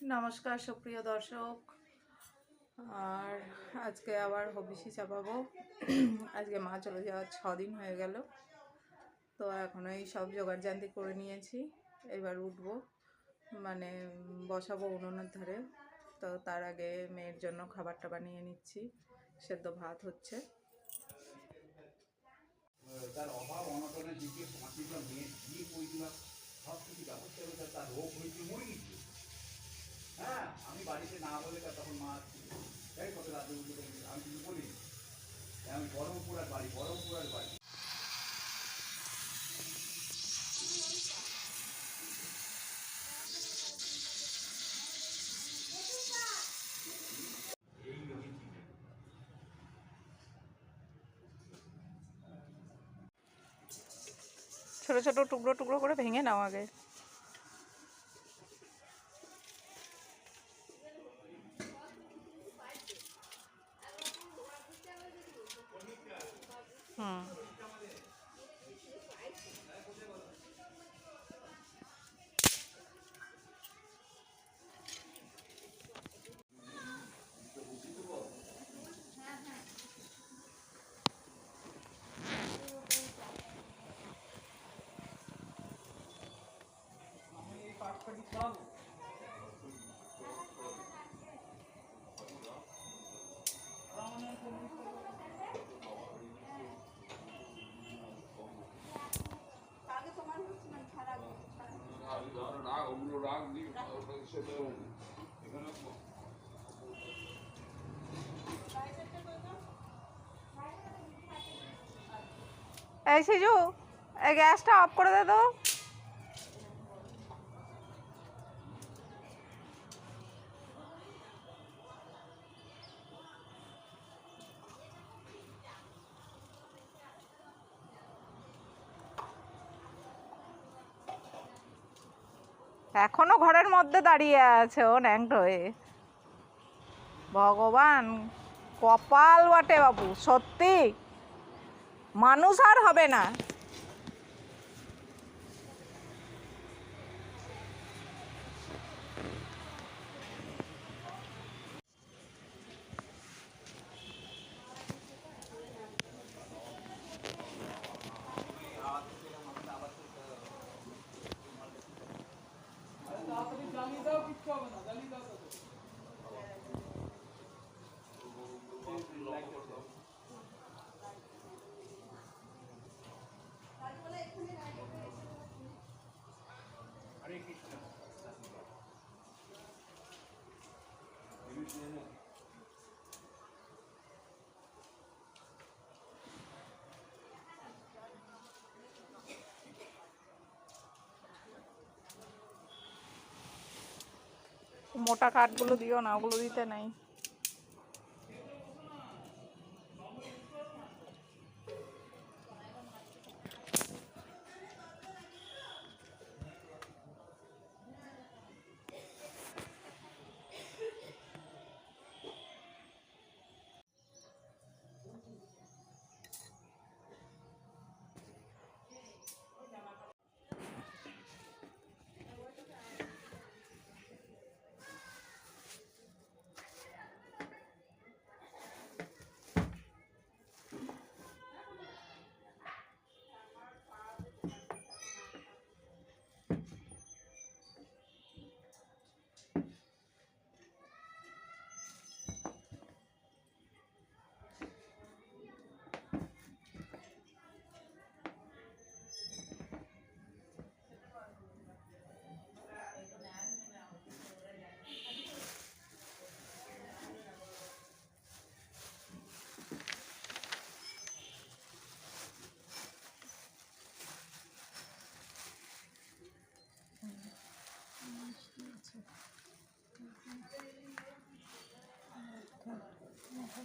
নমস্কার, সুপ্রিয় দর্শক। আর আজকে আবার হবিষি চাপাবো। আজকে মা চলে যাওয়ার ছ দিন হয়ে গেল। তো এখন এই সব জোগাড়জান্তি করে নিয়েছি। এবার উঠবো মানে বসাবো উনুনের ধারে। তো তার আগে মেয়ের জন্য খাবারটা বানিয়ে নিচ্ছি। সেদ্ধ ভাত হচ্ছে। তার অভাব অনটনের দিকে পাঁচিটা মেয়ে বিয়ে করেছিলাম সব কিছু ব্যবস্থা করে তার রোগ হয়েছে মরে গেছে হ্যাঁ আমি বাড়িতে না বলে তার তখন মা এই কত রাতে উঠে দেখি, আমি কিছু বলি আমি বরমপুরার বাড়ি বরমপুরার বাড়ি এই আমি চিনি ছোট ছোট টুকরো টুকরো করে ভেঙে নাও আগে। হুম। এই সিজু এই গ্যাসটা অফ করে দে তো। এখনও ঘরের মধ্যে দাঁড়িয়ে আছে ও ন্যাংট হয়ে ভগবান, কপাল বাটে বাবু, সত্যি। মানুষ আর হবে না। মোটা কাঠগুলো দিও না ওগুলো দিতে নাই।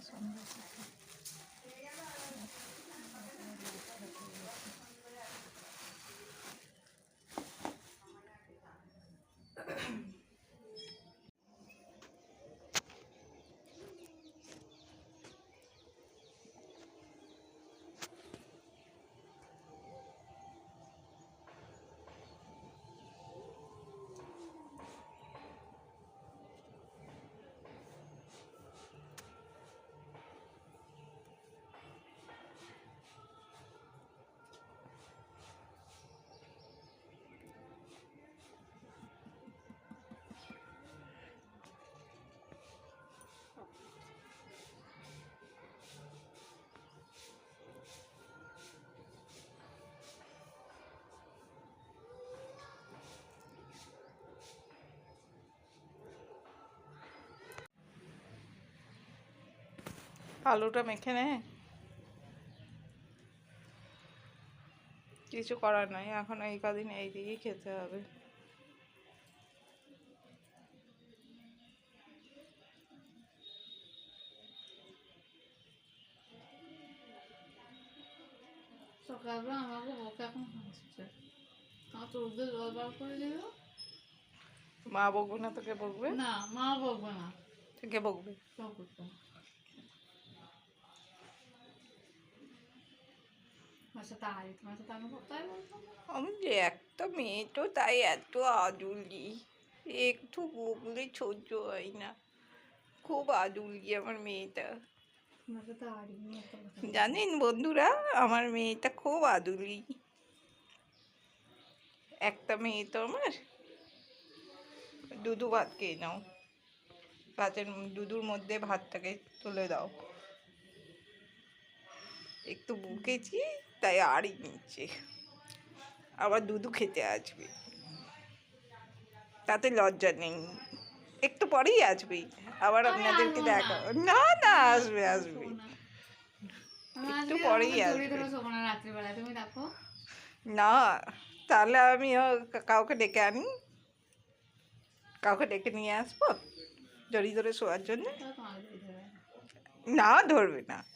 সুন্দর আলুটা মেখে নে। কিছু করার নাই এখন এই কদিন এই দিকেই খেতে হবে। সকালবেলা আমাকে বকে এখন হাসছে। আমার তো উদ্যোগ জল বার করে দিল। মা বকবে না তোকে বকবে? না মা বকবে না। তোকে বকবে। সব করতে আমার সাথে আরি তোমার সাথে আমি যে একটা মেয়ে তো তাই এত আদুলি একটু বকলে সহ্য হয় না। খুব আদুলি আমার মেয়েটা। তোমার সাথে আরি জানেন বন্ধুরা আমার মেয়েটা খুব আদুলি। একটা মেয়ে তো আমার দুধু ভাত খেয়ে নাও। ভাতের দুধুর মধ্যে ভাতটাকে তুলে দাও। একটু বুকেছি তাই আরই নিচ্ছে আবার দুধু খেতে আসবে। তাতে লজ্জা নেই। একটু পরেই আসবে। আবার আপনাদেরকে দেখা না না আসবে আসবে। একটু পরেই আসবে। না তাহলে আমি কাউকে ডেকে আনি। কাউকে ডেকে নিয়ে আসব। জড়ি ধরে শোয়ার জন্য। না ধরবে না।